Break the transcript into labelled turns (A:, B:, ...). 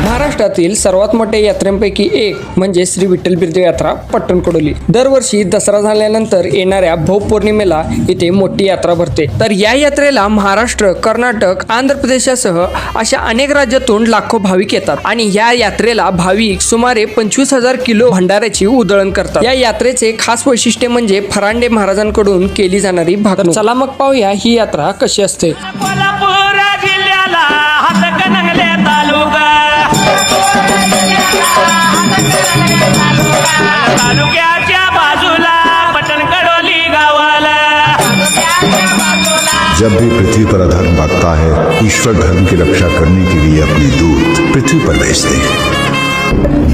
A: महाराष्ट्रातील सर्वात मोठ्या यात्रेपैकी एक म्हणजे श्री विठ्ठल बिर्द यात्रा पट्टणकडोली. दरवर्षी दसरा झाल्यानंतर येणाऱ्या पौर्णिमेला इथे मोठी यात्रा भरते. तर या यात्रेला महाराष्ट्र कर्नाटक आंध्र प्रदेशासह अशा अनेक राज्यातून लाखो भाविक येतात आणि या यात्रेला भाविक सुमारे पंचवीस हजार किलो भंडाऱ्याची उधळण करतात. या यात्रेचे खास वैशिष्ट्य म्हणजे फरांडे महाराजांकडून केली जाणारी भागवत चला मग पाहूया ही यात्रा कशी असते.
B: जब भी पृथ्वी पर अधर्म बढ़ता है, ईश्वर धर्म की रक्षा करने के लिए अपने दूत पृथ्वी पर भेजते हैं।